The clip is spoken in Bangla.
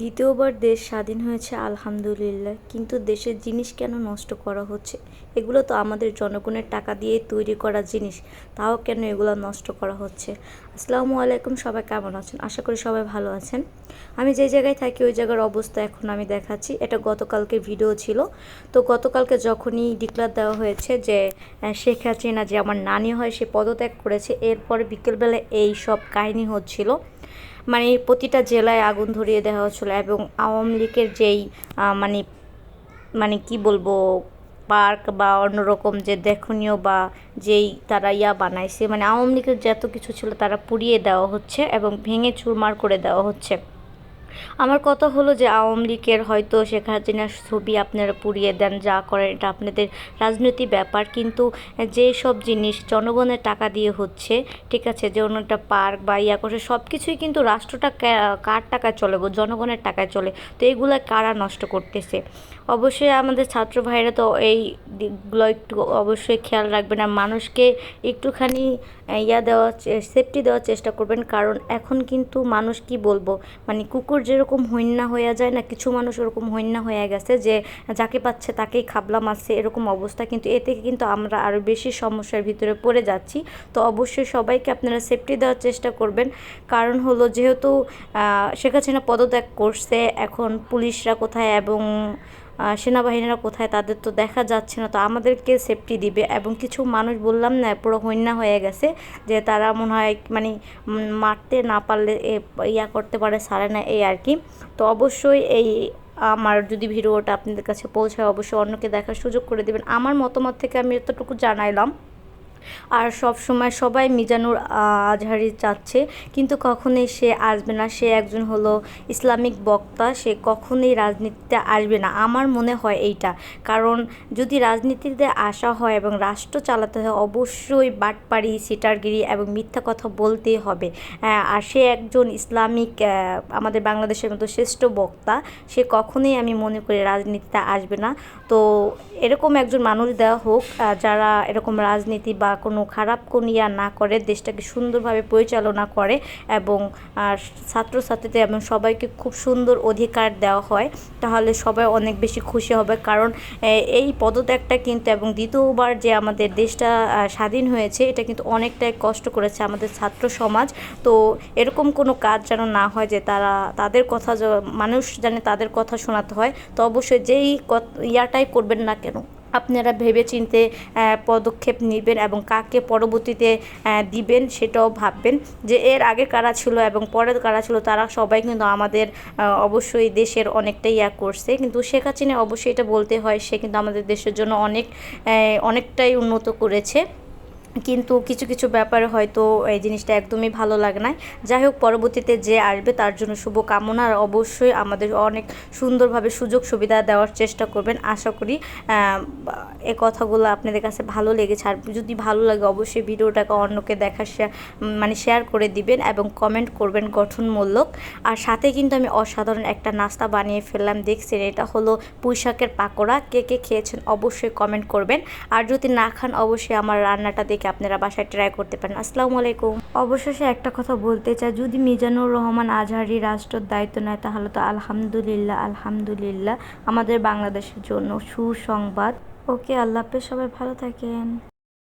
দ্বিতীয়বার দেশ স্বাধীন হয়েছে, আলহামদুলিল্লাহ। কিন্তু দেশের জিনিস কেন নষ্ট করা হচ্ছে? এগুলো তো আমাদের জনগণের টাকা দিয়ে তৈরি করা জিনিস। তাও কেন এগুলো নষ্ট করা হচ্ছে? আসসালামু আলাইকুম, সবাই কেমন আছেন? আশা করি সবাই ভালো আছেন। আমি যে জায়গায় থাকি, ওই জায়গার অবস্থা এখন আমি দেখাচ্ছি। এটা গতকালকে ভিডিও ছিল। তো গতকালকে যখনই ডিক্লার দেওয়া হয়েছে যে শেখ হাসিনা যে আমার নানি হয়, সে পদত্যাগ করেছে, এরপরে বিকেলবেলা এই সব কাহিনী হচ্ছিল। মানে প্রতিটা জেলায় আগুন ধরিয়ে দেওয়া হচ্ছিল এবং আওয়ামী লীগের যেই মানে মানে কি বলব, পার্ক বা অন্যরকম যে দেখনীয় বা যেই তারা ইয়া বানাইছে মানে আওয়ামী লীগের যত কিছু ছিল তারা পুড়িয়ে দেওয়া হচ্ছে এবং ভেঙে চুরমার করে দেওয়া হচ্ছে। আমার কথা হলো যে আওয়ামী লীগের হয়তো শেখ হাসিনার ছবি আপনারা পুড়িয়ে দেন, যা করেন এটা আপনাদের রাজনৈতিক ব্যাপার। কিন্তু যে সব জিনিস জনগণের টাকা দিয়ে হচ্ছে, ঠিক আছে, যে অন্যটা পার্ক বা ইয়া করছে সব কিছুই কিন্তু রাষ্ট্রটা কার টাকায় চলে গো? জনগণের টাকায় চলে। তো এইগুলো কারা নষ্ট করতেছে? অবশ্যই আমাদের ছাত্র ভাইরা তো এই দিকগুলো একটু অবশ্যই খেয়াল রাখবেন আর মানুষকে একটুখানি ইয়া দেওয়া সেফটি দেওয়ার চেষ্টা করবেন। কারণ এখন কিন্তু মানুষ কি বলব? মানে কুকুর যেরকম হইন্না হয়ে যায় না, কিছু মানুষ ওরকম হইন্না হয়ে গেছে যে যাকে পাচ্ছে তাকেই খাবলা মারছে, এরকম অবস্থা। কিন্তু এ থেকে কিন্তু আমরা আরও বেশি সমস্যার ভিতরে পড়ে যাচ্ছি। তো অবশ্যই সবাইকে আপনারা সেফটি দেওয়ার চেষ্টা করবেন। কারণ হলো যেহেতু শেখ হাসিনা পদত্যাগ করছে, এখন পুলিশরা কোথায় এবং সেনাবাহিনীরা কোথায় তাদের তো দেখা যাচ্ছে না, তো আমাদেরকে সেফটি দিবে। এবং কিছু মানুষ বললাম না, পুরো হন্যা হয়ে গেছে, যে তারা মনে হয় মানে মারতে না পারলে ইয়া করতে পারে, সারে না, এই আর কি। তো অবশ্যই এই আমার যদি ভিডিওটা আপনাদের কাছে পৌঁছায়, অবশ্যই অন্যকে দেখার সুযোগ করে দেবেন। আমার মতামত থেকে আমি এতটুকু জানাইলাম। আর সব সময় সবাই মিজানুর আজহারি চাচ্ছে। কিন্তু কখনোই সে আসবে না। সে একজন হলো ইসলামিক বক্তা। সে কখনোই রাজনীতিতে আসবে না। আমার মনে হয় এইটা। কারণ যদি রাজনীতিতে আসা হয় এবং রাষ্ট্র চালাতে হয়, অবশ্যই বাটপাড়ি সিটারগিরি এবং মিথ্যা কথা বলতেই হবে। আর সে একজন ইসলামিক আমাদের বাংলাদেশের মতো শ্রেষ্ঠ বক্তা। সে কখনোই আমি মনে করি রাজনীতিতে আসবে না। তো এরকম একজন মানুষ দেওয়া হোক যারা এরকম রাজনীতি বা কোনো খারাপ কোন ইয়া না করে, দেশটাকে সুন্দরভাবে পরিচালনা করে এবং ছাত্রছাত্রীদের এবং সবাইকে খুব সুন্দর অধিকার দেওয়া হয়, তাহলে সবাই অনেক বেশি খুশি হবে। কারণ এই পদত্যাগটা কিন্তু এবং দ্বিতীয়বার যে আমাদের দেশটা স্বাধীন হয়েছে, এটা কিন্তু অনেকটাই কষ্ট করেছে আমাদের ছাত্র সমাজ। তো এরকম কোনো কাজ যেন না হয় যে তারা, তাদের কথা মানুষ জানে তাদের কথা শোনাতে হয়, তো অবশ্যই যেই ইয়াটাই করবেন না কেন। আপনারা ভেবে চিনতে পদক্ষেপ নেবেন এবং কাকে পরবর্তীতে দিবেন সেটাও ভাববেন যে এর আগে কারা ছিল এবং পরের কারা ছিল তারা সবাই কিন্তু আমাদের অবশ্যই দেশের অনেকটাই ইয়া করছে। কিন্তু শেখ হাসিনা অবশ্যই এটা বলতে হয়, সে কিন্তু আমাদের দেশের জন্য অনেক অনেকটাই উন্নত করেছে। কিন্তু কিছু কিছু ব্যাপারে হয়তো এই জিনিসটা একদমই ভালো লাগে না যাই হোক, পরবর্তীতে যে আসবে তার জন্য শুভ কামনা আর অবশ্যই আমাদের অনেক সুন্দরভাবে সুযোগ সুবিধা দেওয়ার চেষ্টা করবেন। আশা করি এ কথাগুলো আপনাদের কাছে ভালো লেগেছে। আর যদি ভালো লাগে, অবশ্যই ভিডিওটাকে অন্যকে দেখা মানে শেয়ার করে দিবেন এবং কমেন্ট করবেন গঠনমূলক। আর সাথে কিন্তু আমি অসাধারণ একটা নাস্তা বানিয়ে ফেললাম, দেখছেন? এটা হলো পুঁইশাকের পাকোড়া। কে কে খেয়েছেন অবশ্যই কমেন্ট করবেন। আর যদি না খান, অবশ্যই আমার রান্নাটা দেখে আপনারা বাসায় ট্রাই করতে পারেন। আসসালামু আলাইকুম। অবশেষে একটা কথা বলতে চাই, যদি মিজানুর রহমান আজহারি রাষ্ট্রের দায়িত্ব নেয়, তাহলে তো আলহামদুলিল্লাহ আলহামদুলিল্লাহ আমাদের বাংলাদেশের জন্য সুসংবাদ। ওকে, আল্লাহ হাফেজ, সবাই ভালো থাকেন।